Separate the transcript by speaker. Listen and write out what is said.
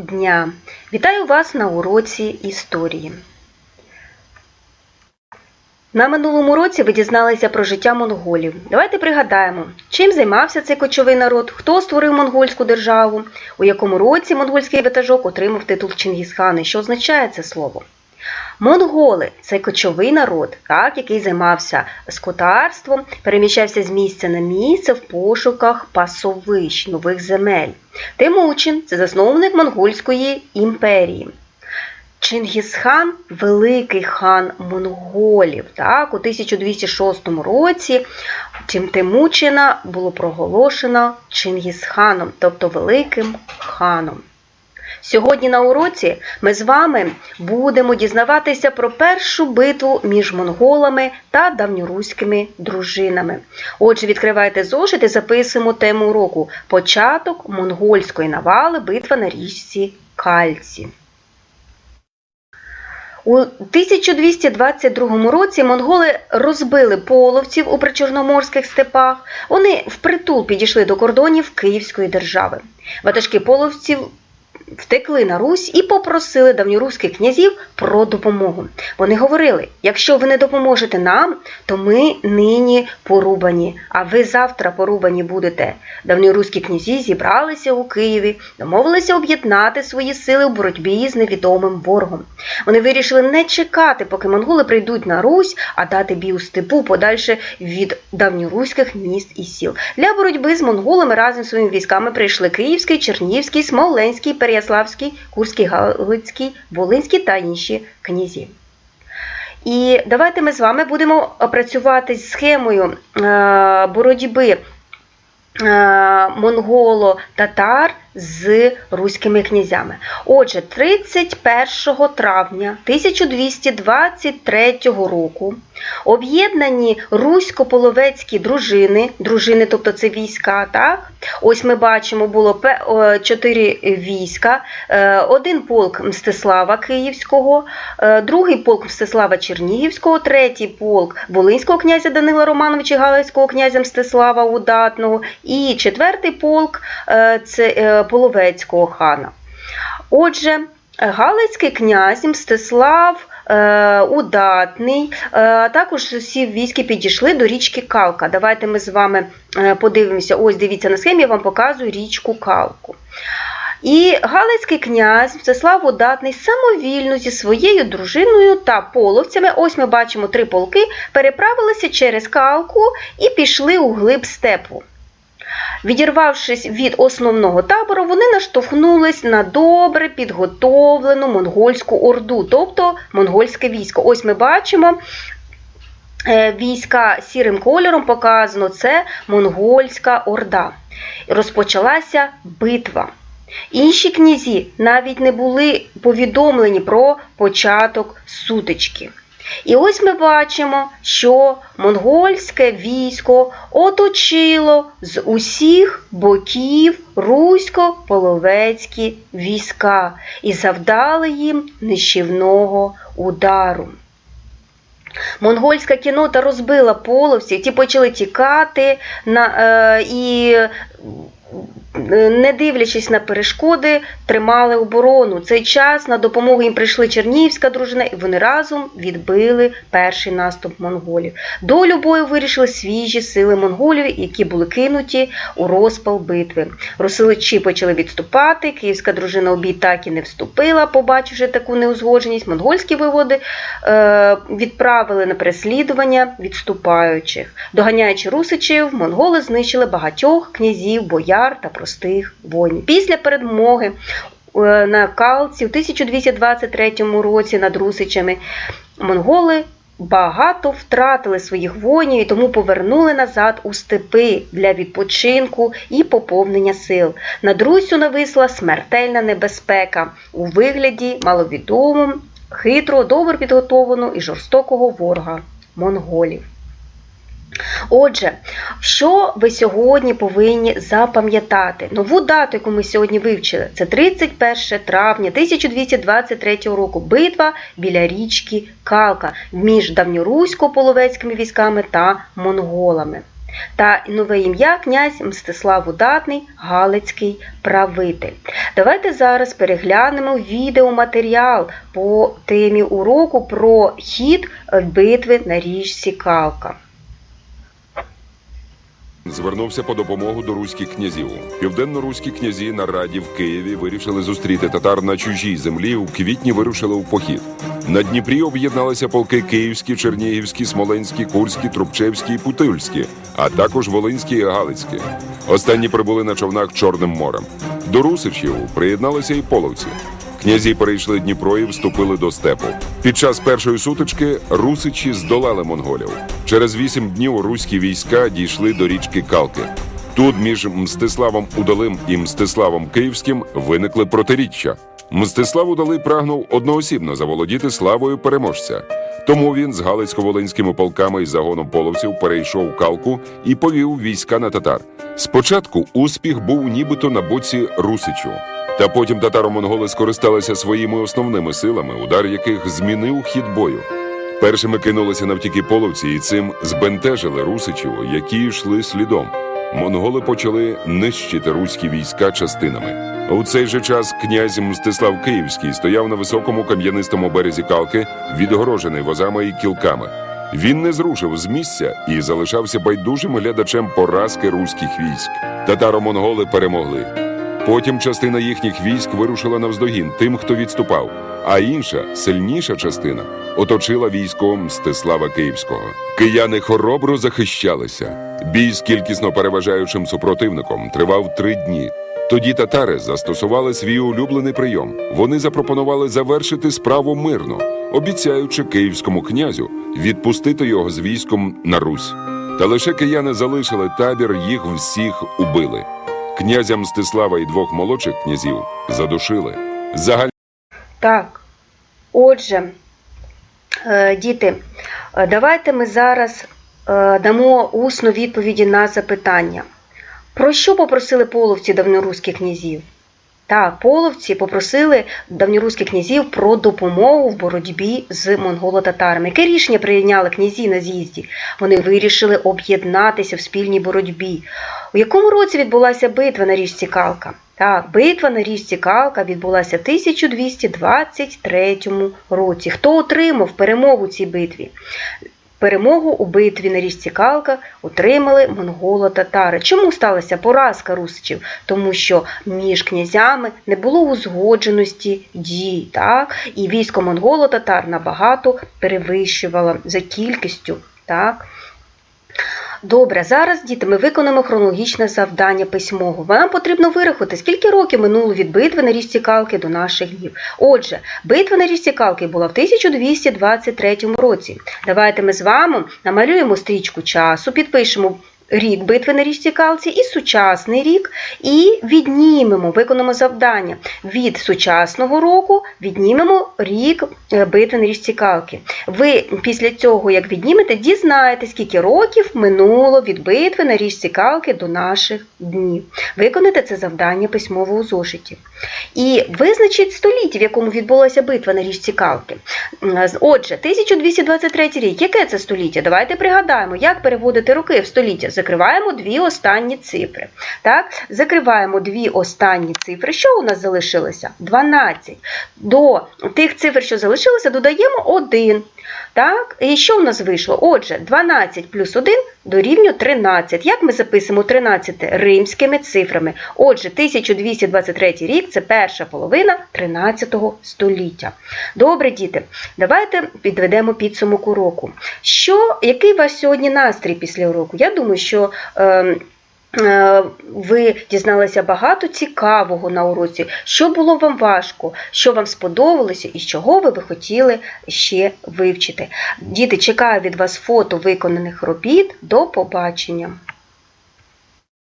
Speaker 1: дня! Вітаю вас на уроці історії. На минулому році ви дізналися про життя монголів. Давайте пригадаємо, чим займався цей кочовий народ, хто створив монгольську державу, у якому році монгольський ватажок отримав титул Чингісхана що означає це слово. Монголи це кочовий народ, так, який займався скотарством, переміщався з місця на місце в пошуках пасовищ нових земель. Тимучин це засновник монгольської імперії. Чингісхан великий хан монголів. Так, у 1206 році Тимучина було проголошено Чингісханом, тобто великим ханом. Сьогодні на уроці ми з вами будемо дізнаватися про першу битву між монголами та давньоруськими дружинами. Отже, відкривайте зошит і записуємо тему уроку Початок монгольської навали битва на річці Кальці. У 1222 році монголи розбили половців у причорноморських степах. Вони впритул підійшли до кордонів Київської держави. Ватажки половців втекли на Русь і попросили давньоруських князів про допомогу. Вони говорили: якщо ви не допоможете нам, то ми нині порубані, а ви завтра порубані будете. Давньоруські князі зібралися у Києві, домовилися об'єднати свої сили в боротьбі з невідомим ворогом. Вони вирішили не чекати, поки монголи прийдуть на Русь, а дати бій у степу подальше від давньоруських міст і сіл. Для боротьби з монголами разом з своїми військами прийшли Київський, Чернігівський, Смоленський, Переяславський, Курський, Галицький, Волинський та інші князі. І давайте ми з вами будемо працювати з схемою е, боротьби е, монголо-татар з руськими князями. Отже, 31 травня 1223 року об'єднані русько-половецькі дружини, дружини, тобто це війська, так? Ось ми бачимо, було чотири війська, Е, один полк Мстислава Київського, е, другий полк Мстислава Чернігівського, третій полк Волинського князя Данила Романовича Галицького князя Мстислава Удатного і четвертий полк е, це Половецького хана. Отже, Галицький князь Мстислав Удатний, також всі військи підійшли до річки Калка. Давайте ми з вами подивимося. Ось дивіться на схемі, я вам показую річку Калку. І Галицький князь Мстислав Удатний самовільно зі своєю дружиною та половцями, ось ми бачимо три полки, переправилися через Калку і пішли у глиб степу. Відірвавшись від основного табору, вони наштовхнулись на добре підготовлену монгольську орду, тобто монгольське військо. Ось ми бачимо. е, Війська сірим кольором показано, це монгольська орда. Розпочалася битва. Інші князі навіть не були повідомлені про початок сутички. І ось ми бачимо, що монгольське військо оточило з усіх боків русько-половецькі війська і завдали їм нищівного удару. Монгольська кінота розбила половців, ті почали тікати на, е, і не дивлячись на перешкоди, тримали оборону. Цей час на допомогу їм прийшли Чернігівська дружина, і вони разом відбили перший наступ монголів. Долю бою вирішили свіжі сили монголів, які були кинуті у розпал битви. Росиличі почали відступати. Київська дружина у бій так і не вступила, побачивши таку неузгодженість. Монгольські виводи е, відправили на переслідування відступаючих. Доганяючи русичів, монголи знищили багатьох князів, бояр та простих воїнів. Після перемоги е, на Калці у 1223 році над Русичами монголи багато втратили своїх воїнів і тому повернули назад у степи для відпочинку і поповнення сил. Над Руссю нависла смертельна небезпека у вигляді маловідомого, хитрого, добре підготованого і жорстокого ворога монголів. Отже, що ви сьогодні повинні запам'ятати? Нову дату, яку ми сьогодні вивчили, це 31 травня 1223 року. Битва біля річки Калка між давньорусько-половецькими військами та монголами. та нове ім'я князь Мстислав Удатний, Галицький правитель. Давайте зараз переглянемо відеоматеріал по темі уроку про хід битви на річці Калка.
Speaker 2: Звернувся по допомогу до руських князів. Південно-руські князі на раді в Києві вирішили зустріти татар на чужій землі. У квітні вирушили у похід. На Дніпрі об'єдналися полки Київські, Чернігівські, Смоленські, Курські, Трубчевські і Путильські, а також Волинські і Галицькі. Останні прибули на човнах Чорним морем. До Русичів приєдналися і половці. Князі перейшли Дніпро і вступили до степу. Під час першої сутички русичі здолали монголів. Через вісім днів руські війська дійшли до річки Калки. Тут між Мстиславом Удалим і Мстиславом Київським виникли протиріччя. Мстислав Удалий прагнув одноосібно заволодіти славою переможця. Тому він з Галицько-Волинськими полками і загоном половців перейшов Калку і повів війська на татар. Спочатку успіх був нібито на боці Русичу. Та потім татаро-монголи скористалися своїми основними силами, удар яких змінив хід бою. Першими кинулися навтіки половці і цим збентежили русичів, які йшли слідом. Монголи почали нищити руські війська частинами. У цей же час князь Мстислав Київський стояв на високому кам'янистому березі Калки, відгорожений возами і кілками. Він не зрушив з місця і залишався байдужим глядачем поразки руських військ. Татаро-монголи перемогли. Потім частина їхніх військ вирушила навздогін тим, хто відступав, а інша, сильніша частина, оточила військо Мстислава Київського. Кияни хоробро захищалися. Бій з кількісно переважаючим супротивником тривав три дні. Тоді татари застосували свій улюблений прийом. Вони запропонували завершити справу мирно, обіцяючи київському князю відпустити його з військом на Русь. Та лише кияни залишили табір, їх всіх убили. Князя Мстислава і двох молодших князів задушили. Загаль...
Speaker 1: Так, отже, е, діти, е, давайте ми зараз е, дамо усну відповіді на запитання. Про що попросили половці давньоруських князів? Так, половці попросили давньоруських князів про допомогу в боротьбі з монголо-татарами. Яке рішення прийняли князі на з'їзді? Вони вирішили об'єднатися в спільній боротьбі. У якому році відбулася битва на річці Калка? Так, битва на річці Калка відбулася в 1223 році. Хто отримав перемогу цій битві? Перемогу у битві на річці Калка отримали монголо-татари. Чому сталася поразка русичів? Тому що між князями не було узгодженості дій, так? і військо монголо-татар набагато перевищувало за кількістю. Так? Добре, зараз, діти, ми виконаємо хронологічне завдання письмового. Вам потрібно вирахувати, скільки років минуло від битви на річці Калки до наших днів. Отже, битва на річці Калки була в 1223 році. Давайте ми з вами намалюємо стрічку часу, підпишемо рік битви на річці Калці і сучасний рік, і віднімемо, виконаємо завдання. Від сучасного року віднімемо рік е, битви на річці Калки. Ви після цього, як віднімете, дізнаєте, скільки років минуло від битви на річці Калки до наших днів. Виконайте це завдання письмово у зошиті. І визначіть століття, в якому відбулася битва на річці Калки. Отже, 1223 рік. Яке це століття? Давайте пригадаємо, як переводити роки в століття. Закриваємо дві останні цифри. Так? Закриваємо дві останні цифри. Що у нас залишилося? 12. До тих цифр, що залишилося, додаємо 1. Так? І що в нас вийшло? Отже, 12 плюс 1 дорівнює 13. Як ми записуємо 13 римськими цифрами? Отже, 1223 рік це перша половина 13 століття. Добре, діти, давайте підведемо підсумок уроку. Що, який у вас сьогодні настрій після уроку? Я думаю, що. Е, ви дізналися багато цікавого на уроці, що було вам важко, що вам сподобалося і чого ви би хотіли ще вивчити. Діти, чекаю від вас фото виконаних робіт. До побачення!